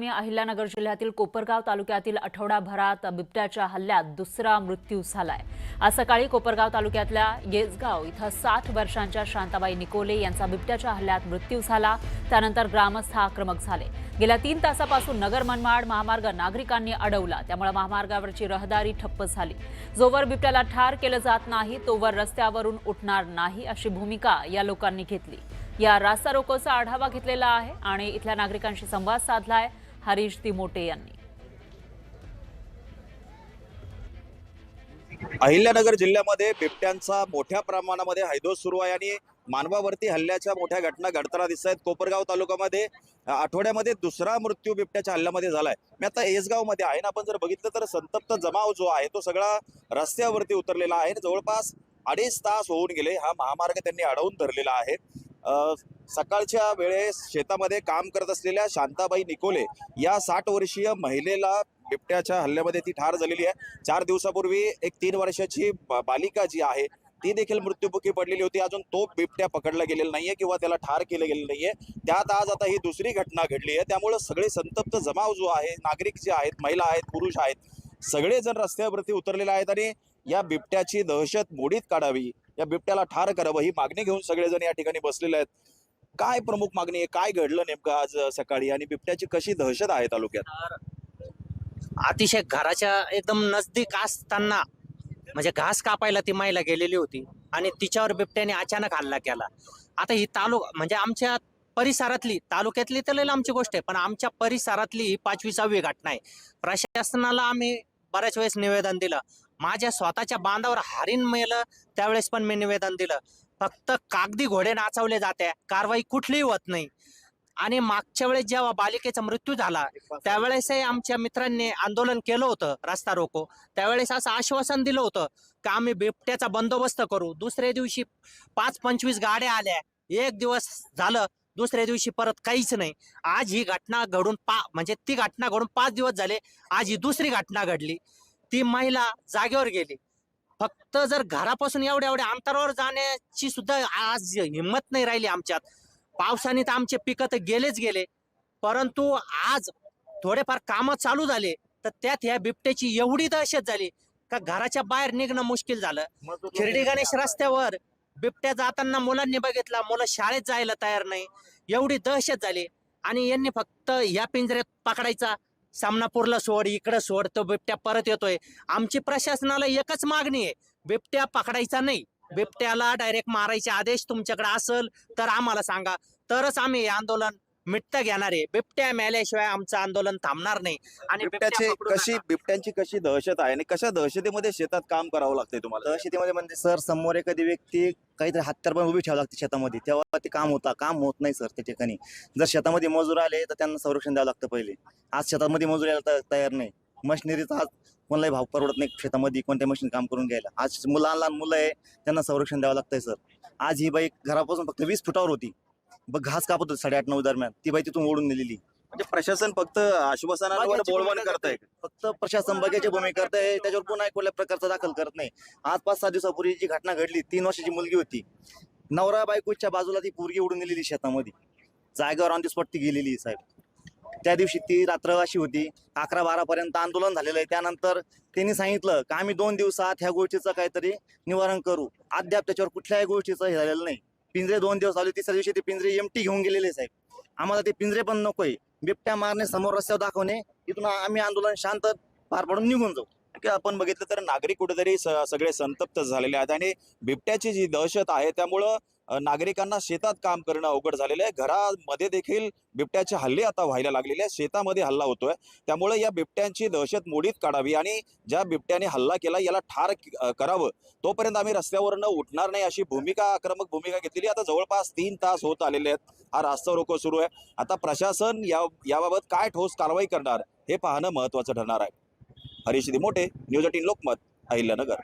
मी अहिल्यानगर जिल्ह्यातील कोपरगाव तालुक्यातील आठवडाभरात बिबट्याच्या हल्ल्यात दुसरा मृत्यू झालाय. आज सकाळी कोपरगाव तालुक्यातल्या येसगाव इथं साठ वर्षांच्या शांताबाई निकोले यांचा बिबट्याच्या हल्ल्यात मृत्यू झाला. त्यानंतर ग्रामस्थ आक्रमक झाले. गेल्या तीन तासापासून नगर मनमाड महामार्ग नागरिकांनी अडवला. त्यामुळे महामार्गावरची रहदारी ठप्प झाली. जोवर बिबट्याला ठार केलं जात नाही तोवर रस्त्यावरून उठणार नाही अशी भूमिका या लोकांनी घेतली. या रास्ता रोकोचा आढावा घेतलेला आहे आणि इथल्या नागरिकांशी संवाद साधलाय. हरीश दिमोटे यांनी. अहिल्यानगर जिल्ह्यामध्ये बिबट्यांचा मोठ्या प्रमाणामध्ये हैदोस सुरू आहे आणि मानवावरती हल्ल्याच्या मोठ्या घटना घडताना दिसत आहेत. कोपरगाव तालुक्यामध्ये आठवड्यामध्ये दुसरा मृत्यू बिबट्याच्या हल्ल्यामध्ये झालाय. मी आता येसगावमध्ये आहे ना आपण जर बघितलं तर संतप्त जमाव जो आहे तो सगळा रस्त्यावरती उतरलेला आहे. जवळपास अडीच तास होऊन गेले हा महामार्ग त्यांनी अडवून धरलेला आहे. सकाळच्या वेळेस शेतामध्ये काम करत असलेल्या शांताबाई निकोले या साठ वर्षीय महिलेला बिबट्याच्या हल्ल्यामध्ये ती ठार झालेली आहे. चार दिवसापूर्वी एक तीन वर्षाची बालिका जी आहे ती देखील मृत्युमुखी पडलेली होती. अजून तो बिबट्या पकडला गेलेला नाहीये किंवा त्याला ठार केलं गेलेलं नाहीये. त्यात आज आता ही दुसरी घटना घडली आहे. त्यामुळे सगळे संतप्त जमाव जो आहे नागरिक जे आहेत महिला आहेत पुरुष आहेत सगळेजण रस्त्यावरती उतरलेले आहेत आणि या बिबट्याची दहशत मोडीत काढावी या बिबट्याला ठार करावं ही मागणी घेऊन सगळेजण या ठिकाणी बसलेले आहेत. काय प्रमुख मागणी आहे? काय घडलं नेमकं आज सकाळी? आणि बिबट्याची कशी दहशत आहे तालुक्यात? अतिशय घराच्या एकदम नजदीक असताना म्हणजे घास कापायला ती महिला गेलेली होती आणि तिच्यावर बिबट्याने अचानक हल्ला केला. आता ही तालुक म्हणजे आमच्या परिसरातली तालुक्यातली तर लई आमची गोष्ट आहे पण आमच्या परिसरातली ही पाचवी सहावी घटना आहे. प्रशासनाला आम्ही बऱ्याच वेळेस निवेदन दिलं. माझ्या स्वतःच्या बांधावर हरिण मेलं. त्यावेळेस पण मी निवेदन दिलं. फक्त कागदी घोडे नाचवले जाते. कारवाई कुठलीही होत नाही. आणि मागच्या वेळेस जेव्हा बालिकेचा मृत्यू झाला त्यावेळेसही आमच्या मित्रांनी आंदोलन केलं होतं रस्ता रोको. त्यावेळेस असं आश्वासन दिलं होतं की आम्ही बिबट्याचा बंदोबस्त करू. दुसऱ्या दिवशी पाच पंचवीस गाड्या आल्या. एक दिवस झालं दुसऱ्या दिवशी परत काहीच नाही. आज ही घटना घडून पा म्हणजे ती घटना घडून पाच दिवस झाले. आज ही दुसरी घटना घडली. ती महिला जागेवर गेली. फक्त जर घरापासून एवढ्या एवढ्या अंतरावर जाण्याची सुद्धा आज हिंमत नाही राहिली आमच्यात. पावसाने तर आमचे पिकं तर गेलेच गेले. परंतु आज थोडेफार कामं चालू झाले तर त्यात ह्या बिबट्याची एवढी दहशत झाली का घराच्या बाहेर निघणं मुश्किल झालं. खिरडी गणेश रस्त्यावर बिबट्या जाताना मुलांनी बघितला मुलं शाळेत जायला तयार नाही. एवढी दहशत झाली. आणि यांनी फक्त या पिंजऱ्यात पकडायचा सामनापूरला सोड इकडं सोड तो बिबट्या परत येतोय. आमची प्रशासनाला एकच मागणी आहे बिबट्या पकडायचा नाही. बिबट्याला डायरेक्ट मारायचे आदेश तुमच्याकडे असेल तर आम्हाला सांगा. तरच आम्ही हे आंदोलन मिटता घेणार आहे. बिबट्या मेल्याशिवाय आमचं आंदोलन थांबणार नाही. आणि बिबट्या बिबट्याची पकडू कशी नका. बिबट्यांची कशी दहशत आहे आणि कशा दहशतीमध्ये शेतात काम करावं लागतंय तुम्हाला? शेतीमध्ये म्हणजे सर समोर एखादी व्यक्ती काहीतरी हत्यार पण उभी ठेवावी लागते शेतामध्ये. तेव्हा ते काम होता काम होत नाही सर त्या ठिकाणी. जर शेतामध्ये मजूर आले तर त्यांना संरक्षण द्यावं लागतं पहिले. आज शेतामध्ये मजूर यायला तयार नाही. मशिनरीचा आज कोणालाही भाव परवडत नाही शेतामध्ये कोणत्या मशीन काम करून घ्यायला. आज मुलं लहान लहान मुलं आहे त्यांना संरक्षण द्यावं लागतंय सर. आज ही बाई घरापासून फक्त वीस फुटावर होती. बघ घास कापत होती साडेआठ नऊ दरम्यान. ती बाई तिथून ओढून नेलेली. म्हणजे प्रशासन फक्त आश्वासनांवर भूमिका करताय? फक्त प्रशासन बघायची भूमिका करताय. त्याच्यावर पुन्हा कुठल्या प्रकारचा दाखल करत नाही. आज पाच सहा दिवसापूर्वी जी घटना घडली तीन वर्षाची मुलगी होती. नवरा बायकोच्या बाजूला ती पोरगी उडून नेलेली शेतामध्ये. जागेवर ऑन दी स्पॉट ती गेलेली आहे साहेब. त्या दिवशी ती रात्र अशी होती अकरा बारा पर्यंत आंदोलन झालेलं आहे. त्यानंतर त्यांनी सांगितलं की आम्ही दोन दिवसात ह्या गोष्टीचं काहीतरी निवारण करू. अद्याप त्याच्यावर कुठल्याही गोष्टीचं हे झालेलं नाही. पिंजरे दोन दिवस आले तिसऱ्या दिवशी ते पिंजरे एमटी घेऊन गेलेले साहेब. आम्हाला ते पिंजरे पण नकोय. बिबट्या मारणे समोर रस्त्यावर दाखवणे इथून आम्ही आंदोलन शांत पार पडून निघून जाऊ. की आपण बघितलं तर नागरिक कुठेतरी सगळे संतप्त झालेले आहेत आणि बिबट्याची जी दहशत आहे त्यामुळं नागरिकांना शेतात काम करणं अवघड झालेलं आहे. घरामध्ये देखील बिबट्याचे हल्ले आता व्हायला लागलेले आहेत. शेतामध्ये हल्ला होतोय. त्यामुळे या बिबट्यांची दहशत मोडीत काढावी आणि ज्या बिबट्याने हल्ला केला याला ठार करावं. तोपर्यंत आम्ही रस्त्यावरनं उठणार नाही अशी भूमिका आक्रमक भूमिका घेतलेली आता जवळपास तीन तास होत आलेले आहेत. हा रास्ता रोको सुरू आहे. आता प्रशासन या याबाबत काय ठोस कारवाई करणार हे पाहणं महत्वाचं ठरणार आहे. हरीश मोठे न्यूज एटीन लोकमत अहिल्यानगर.